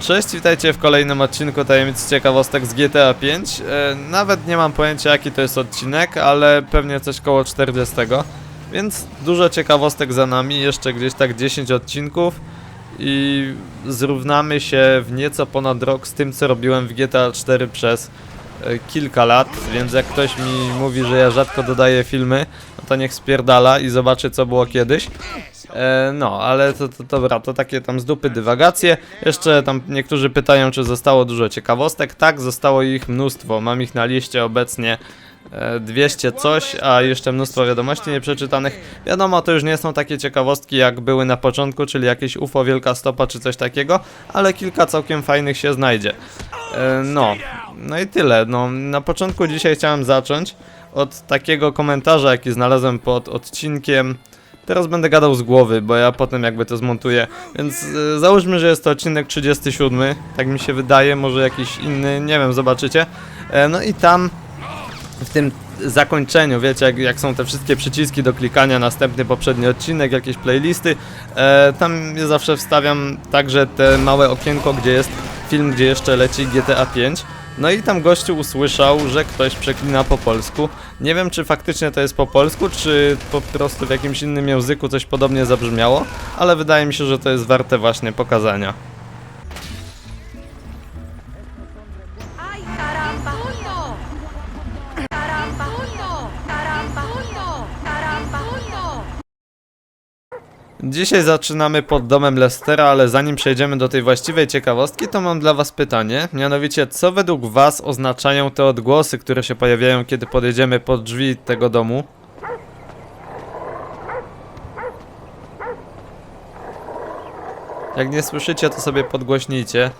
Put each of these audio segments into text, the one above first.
Cześć, witajcie w kolejnym odcinku Tajemnic Ciekawostek z GTA 5. E, nawet nie mam pojęcia jaki to jest odcinek, ale pewnie coś koło 40. Więc dużo ciekawostek za nami, jeszcze gdzieś tak 10 odcinków i zrównamy się w nieco ponad rok z tym co robiłem w GTA 4 przez e, kilka lat, więc jak ktoś mi mówi, że ja rzadko dodaję filmy, no to niech spierdala i zobaczy co było kiedyś. E, no, ale to, to dobra, to takie tam z dupy dywagacje. Jeszcze tam niektórzy pytają, czy zostało dużo ciekawostek. Tak, zostało ich mnóstwo. Mam ich na liście obecnie e, 200 coś, a jeszcze mnóstwo wiadomości nieprzeczytanych. Wiadomo, to już nie są takie ciekawostki, jak były na początku, czyli jakieś UFO, wielka stopa czy coś takiego, ale kilka całkiem fajnych się znajdzie. E, no, no i tyle. No, na początku dzisiaj chciałem zacząć od takiego komentarza, jaki znalazłem pod odcinkiem. Teraz będę gadał z głowy, bo ja potem jakby to zmontuję. Więc e, załóżmy, że jest to odcinek 37, tak mi się wydaje, może jakiś inny, nie wiem, zobaczycie. E, no i tam w tym zakończeniu, wiecie, jak, jak są te wszystkie przyciski do klikania, następny, poprzedni odcinek, jakieś playlisty, e, tam zawsze wstawiam także te małe okienko, gdzie jest film, gdzie jeszcze leci GTA 5. No i tam gościu usłyszał, że ktoś przeklina po polsku. Nie wiem, czy faktycznie to jest po polsku, czy po prostu w jakimś innym języku coś podobnie zabrzmiało, ale wydaje mi się, że to jest warte właśnie pokazania. Dzisiaj zaczynamy pod domem Lestera, ale zanim przejdziemy do tej właściwej ciekawostki, to mam dla was pytanie. Mianowicie, co według was oznaczają te odgłosy, które się pojawiają, kiedy podjedziemy pod drzwi tego domu? Jak nie słyszycie, to sobie podgłośnijcie.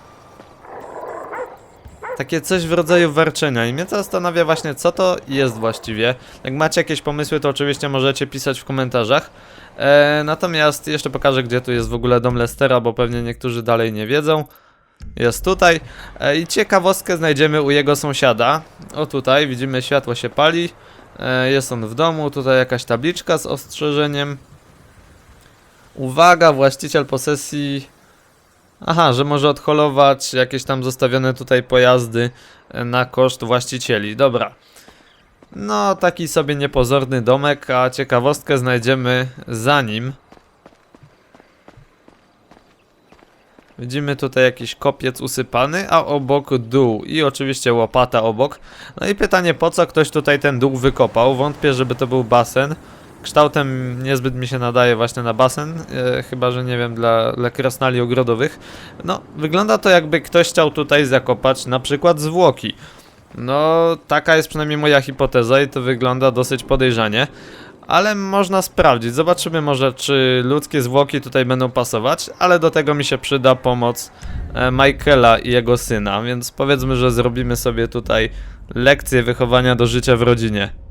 Takie coś w rodzaju warczenia i mnie to zastanawia właśnie, co to jest właściwie. Jak macie jakieś pomysły, to oczywiście możecie pisać w komentarzach. E, natomiast jeszcze pokażę, gdzie tu jest w ogóle dom Lestera, bo pewnie niektórzy dalej nie wiedzą. Jest tutaj. E, I ciekawostkę znajdziemy u jego sąsiada. O tutaj, widzimy światło się pali. E, jest on w domu, tutaj jakaś tabliczka z ostrzeżeniem. Uwaga, właściciel posesji... Aha, że może odholować jakieś tam zostawione tutaj pojazdy e, na koszt właścicieli. Dobra. No, taki sobie niepozorny domek, a ciekawostkę znajdziemy za nim. Widzimy tutaj jakiś kopiec usypany, a obok dół i oczywiście łopata obok. No i pytanie, po co ktoś tutaj ten dół wykopał? Wątpię, żeby to był basen. Kształtem niezbyt mi się nadaje właśnie na basen, e, chyba że nie wiem, dla, dla krasnali ogrodowych. No, wygląda to jakby ktoś chciał tutaj zakopać na przykład zwłoki. No, taka jest przynajmniej moja hipoteza i to wygląda dosyć podejrzanie. Ale można sprawdzić. Zobaczymy może, czy ludzkie zwłoki tutaj będą pasować, ale do tego mi się przyda pomoc e, Michaela i jego syna, więc powiedzmy, że zrobimy sobie tutaj lekcję wychowania do życia w rodzinie.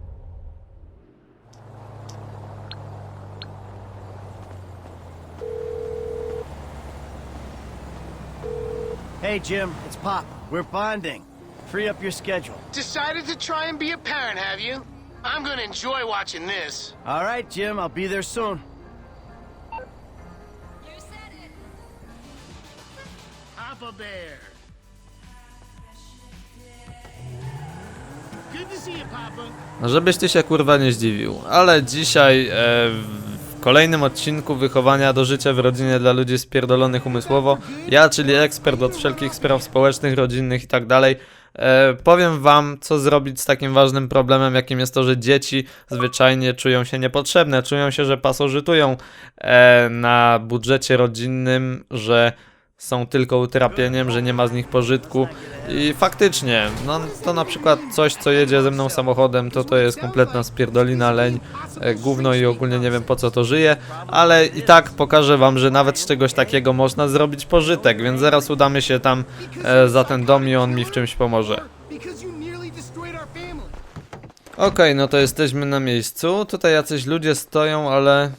Hey, Jim, it's Pop. We're bonding. Free up your schedule. Decided to try and be a parent, have you? I'm gonna enjoy watching this. All right, Jim, I'll be there soon. Papa Bear. Good to see you, Papa. No, Żebyś ty się kurwa nie zdziwił, ale dzisiaj e, w kolejnym odcinku wychowania do życia w rodzinie dla ludzi spierdolonych umysłowo, ja, czyli ekspert od wszelkich spraw społecznych, rodzinnych i tak e, powiem wam, co zrobić z takim ważnym problemem, jakim jest to, że dzieci zwyczajnie czują się niepotrzebne, czują się, że pasożytują e, na budżecie rodzinnym, że są tylko utrapieniem, że nie ma z nich pożytku. I faktycznie, no to na przykład coś, co jedzie ze mną samochodem, to to jest kompletna spierdolina, leń, e, gówno i ogólnie nie wiem po co to żyje, ale i tak pokażę wam, że nawet z czegoś takiego można zrobić pożytek, więc zaraz udamy się tam e, za ten dom i on mi w czymś pomoże. Okej, no to jesteśmy na miejscu, tutaj jacyś ludzie stoją, ale...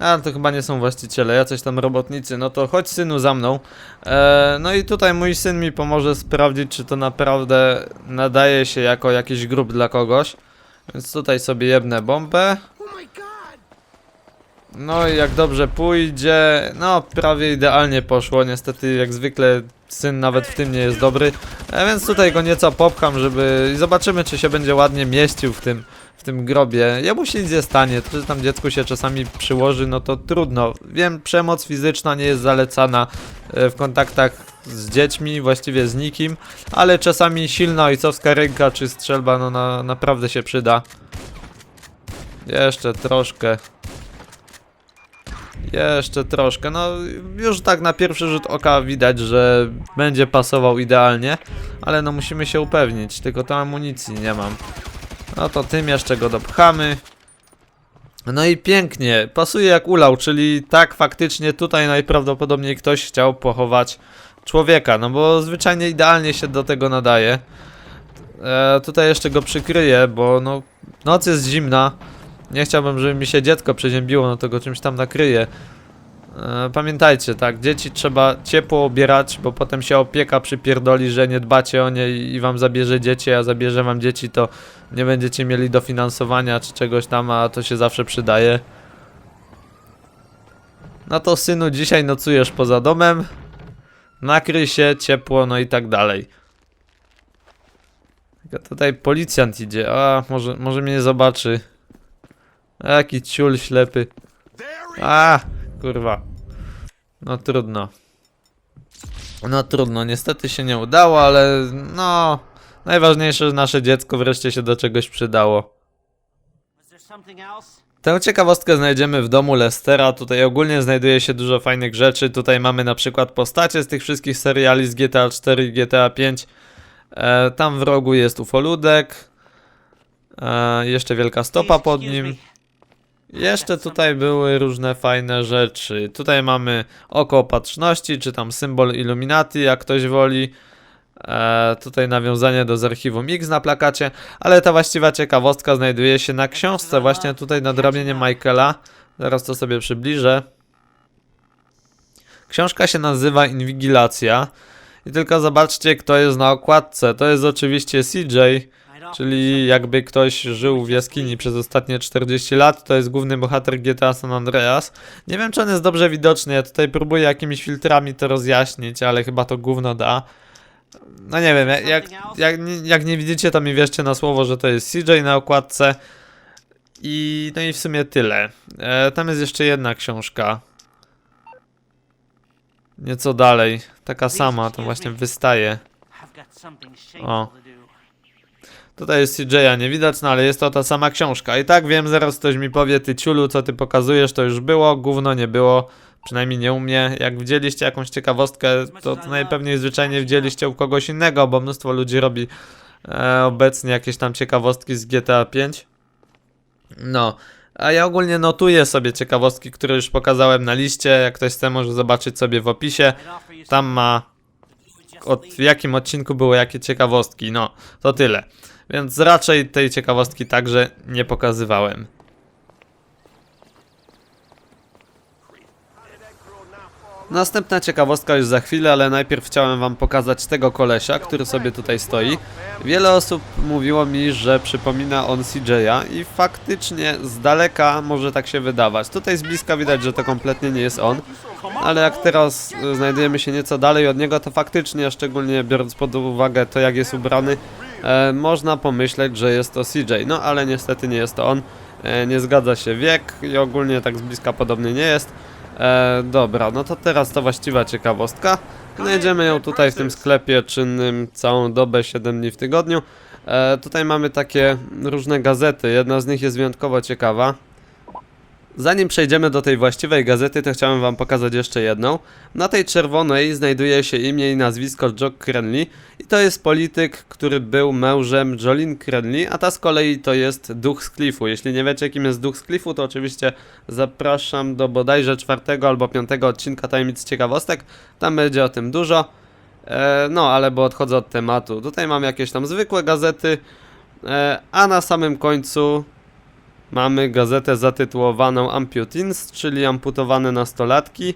A, to chyba nie są właściciele, jacyś tam robotnicy, no to chodź synu za mną. E, no i tutaj mój syn mi pomoże sprawdzić, czy to naprawdę nadaje się jako jakiś grup dla kogoś. Więc tutaj sobie jebnę bombę. No i jak dobrze pójdzie, no prawie idealnie poszło, niestety jak zwykle syn nawet w tym nie jest dobry, e, więc tutaj go nieco popcham, żeby i zobaczymy czy się będzie ładnie mieścił w tym, w tym grobie. Jemu się nic nie stanie, to że tam dziecku się czasami przyłoży, no to trudno. Wiem, przemoc fizyczna nie jest zalecana e, w kontaktach z dziećmi, właściwie z nikim, ale czasami silna ojcowska ręka czy strzelba no na, naprawdę się przyda. Jeszcze troszkę. Jeszcze troszkę, no już tak na pierwszy rzut oka widać, że będzie pasował idealnie, ale no musimy się upewnić, tylko to amunicji nie mam. No to tym jeszcze go dopchamy. No i pięknie, pasuje jak ulał, czyli tak faktycznie tutaj najprawdopodobniej ktoś chciał pochować człowieka, no bo zwyczajnie idealnie się do tego nadaje. E, tutaj jeszcze go przykryję, bo no noc jest zimna. Nie chciałbym, żeby mi się dziecko przeziębiło, no to go czymś tam nakryję. E, pamiętajcie, tak, dzieci trzeba ciepło obierać, bo potem się opieka przypierdoli, że nie dbacie o nie i, wam zabierze dzieci, a zabierze wam dzieci, to nie będziecie mieli dofinansowania czy czegoś tam, a to się zawsze przydaje. No to synu, dzisiaj nocujesz poza domem. Nakryj się, ciepło, no i tak dalej. Tutaj policjant idzie, a może, może mnie nie zobaczy. Jaki ciul ślepy. A, kurwa. No trudno. No trudno, niestety się nie udało, ale no... Najważniejsze, że nasze dziecko wreszcie się do czegoś przydało. Tę ciekawostkę znajdziemy w domu Lestera. Tutaj ogólnie znajduje się dużo fajnych rzeczy. Tutaj mamy na przykład postacie z tych wszystkich seriali z GTA 4 i GTA 5. E, tam w rogu jest ufoludek. E, jeszcze wielka stopa pod nim. Jeszcze tutaj były różne fajne rzeczy. Tutaj mamy oko opatrzności, czy tam symbol Illuminati, jak ktoś woli. E, tutaj nawiązanie do z archiwum X na plakacie, ale ta właściwa ciekawostka znajduje się na książce właśnie tutaj nad ramieniem Michaela. Zaraz to sobie przybliżę. Książka się nazywa Inwigilacja. I tylko zobaczcie, kto jest na okładce. To jest oczywiście CJ, Czyli jakby ktoś żył w jaskini przez ostatnie 40 lat, to jest główny bohater GTA San Andreas. Nie wiem, czy on jest dobrze widoczny, ja tutaj próbuję jakimiś filtrami to rozjaśnić, ale chyba to gówno da. No nie wiem, jak, jak, jak, nie- jak nie widzicie, to mi wierzcie na słowo, że to jest CJ na okładce. I no i w sumie tyle. E, tam jest jeszcze jedna książka. Nieco dalej, taka sama, to właśnie wystaje. O. Tutaj jest CJ'a nie widać, no ale jest to ta sama książka. I tak wiem, zaraz ktoś mi powie, ty ciulu, co ty pokazujesz, to już było, gówno nie było. Przynajmniej nie u mnie. Jak widzieliście jakąś ciekawostkę, to, to najpewniej zwyczajnie widzieliście u kogoś innego, bo mnóstwo ludzi robi e, obecnie jakieś tam ciekawostki z GTA 5. No, a ja ogólnie notuję sobie ciekawostki, które już pokazałem na liście. Jak ktoś chce, może zobaczyć sobie w opisie. Tam ma od w jakim odcinku były jakie ciekawostki. No, to tyle. Więc raczej tej ciekawostki także nie pokazywałem. Następna ciekawostka już za chwilę, ale najpierw chciałem wam pokazać tego kolesia, który sobie tutaj stoi. Wiele osób mówiło mi, że przypomina on CJ'a i faktycznie z daleka może tak się wydawać. Tutaj z bliska widać, że to kompletnie nie jest on, ale jak teraz y, znajdujemy się nieco dalej od niego, to faktycznie, szczególnie biorąc pod uwagę to jak jest ubrany, e, można pomyśleć, że jest to CJ. No ale niestety nie jest to on. E, nie zgadza się wiek i ogólnie tak z bliska podobny nie jest. E, dobra, no to teraz ta właściwa ciekawostka. Znajdziemy ją tutaj w tym sklepie czynnym całą dobę, 7 dni w tygodniu. E, tutaj mamy takie różne gazety, jedna z nich jest wyjątkowo ciekawa. Zanim przejdziemy do tej właściwej gazety, to chciałem wam pokazać jeszcze jedną. Na tej czerwonej znajduje się imię i nazwisko Jock Crenley i to jest polityk, który był mężem Jolene Crenley, a ta z kolei to jest duch z Cliffu. Jeśli nie wiecie kim jest duch z Cliffu, to oczywiście zapraszam do bodajże czwartego albo piątego odcinka Tajemnic Ciekawostek. Tam będzie o tym dużo. E, no, ale bo odchodzę od tematu. Tutaj mam jakieś tam zwykłe gazety, e, a na samym końcu mamy gazetę zatytułowaną Amputins, czyli amputowane nastolatki.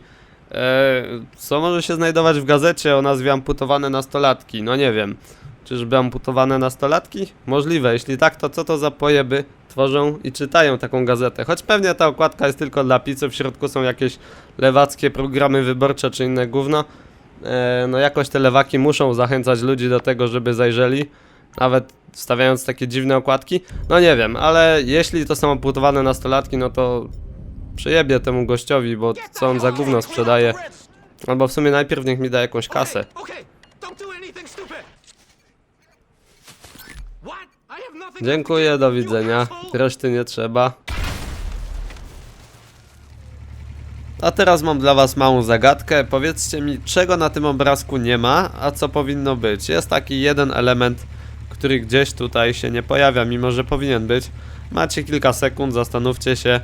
E, co może się znajdować w gazecie o nazwie amputowane nastolatki? No nie wiem. Czyżby amputowane nastolatki? Możliwe, jeśli tak, to co to za pojeby tworzą i czytają taką gazetę? Choć pewnie ta okładka jest tylko dla pizzów, w środku są jakieś lewackie programy wyborcze czy inne gówno. E, no jakoś te lewaki muszą zachęcać ludzi do tego, żeby zajrzeli, nawet wstawiając takie dziwne okładki. No nie wiem, ale jeśli to są amputowane nastolatki, no to przyjebie temu gościowi, bo co on za gówno sprzedaje. Albo w sumie najpierw niech mi da jakąś kasę. Dziękuję, do widzenia. Reszty nie trzeba. A teraz mam dla was małą zagadkę. Powiedzcie mi, czego na tym obrazku nie ma, a co powinno być. Jest taki jeden element, który gdzieś tutaj się nie pojawia, mimo że powinien być. Macie kilka sekund, zastanówcie się.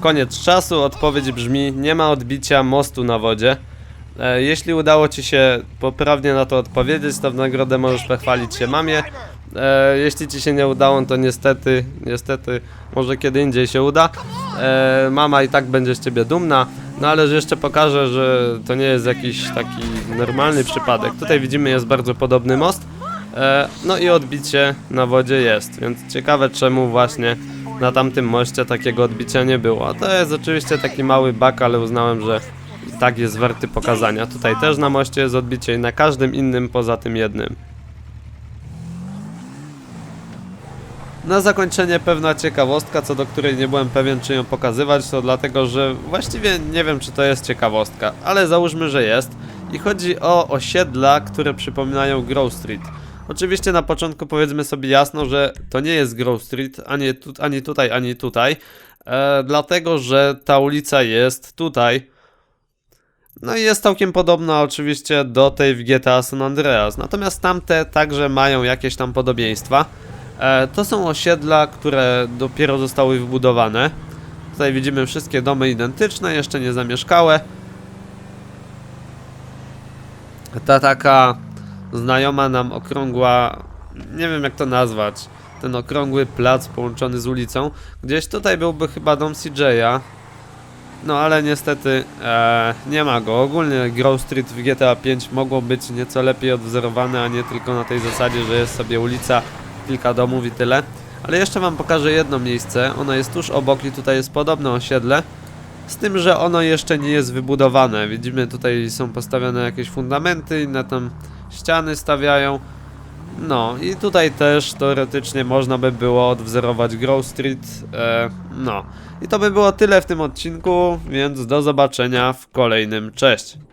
Koniec czasu, odpowiedź brzmi: nie ma odbicia mostu na wodzie. E, jeśli udało Ci się poprawnie na to odpowiedzieć, to w nagrodę możesz pochwalić się mamie. E, jeśli Ci się nie udało, to niestety, niestety, może kiedy indziej się uda. E, mama i tak będzie z Ciebie dumna. No ale jeszcze pokażę, że to nie jest jakiś taki normalny przypadek. Tutaj widzimy jest bardzo podobny most. E, no i odbicie na wodzie jest, więc ciekawe czemu właśnie na tamtym moście takiego odbicia nie było. To jest oczywiście taki mały bug, ale uznałem, że tak jest warty pokazania. Tutaj też na moście jest odbicie i na każdym innym poza tym jednym. Na zakończenie pewna ciekawostka, co do której nie byłem pewien, czy ją pokazywać, to dlatego, że właściwie nie wiem, czy to jest ciekawostka, ale załóżmy, że jest. I chodzi o osiedla, które przypominają Grove Street. Oczywiście na początku powiedzmy sobie jasno, że to nie jest Grove Street, ani, tu, ani tutaj, ani tutaj, e, dlatego, że ta ulica jest tutaj. No i jest całkiem podobna oczywiście do tej w GTA San Andreas. Natomiast tamte także mają jakieś tam podobieństwa. E, to są osiedla, które dopiero zostały wybudowane. Tutaj widzimy wszystkie domy identyczne, jeszcze nie zamieszkałe. Ta taka znajoma nam okrągła, nie wiem jak to nazwać, ten okrągły plac połączony z ulicą. Gdzieś tutaj byłby chyba dom CJ'a. No ale niestety e, nie ma go. Ogólnie Grove Street w GTA 5 mogło być nieco lepiej odwzorowane, a nie tylko na tej zasadzie, że jest sobie ulica, kilka domów i tyle. Ale jeszcze wam pokażę jedno miejsce. Ono jest tuż obok i tutaj jest podobne osiedle. Z tym, że ono jeszcze nie jest wybudowane. Widzimy tutaj są postawione jakieś fundamenty, inne tam ściany stawiają. No i tutaj też teoretycznie można by było odwzorować Grove Street. E, no i to by było tyle w tym odcinku, więc do zobaczenia w kolejnym. Cześć!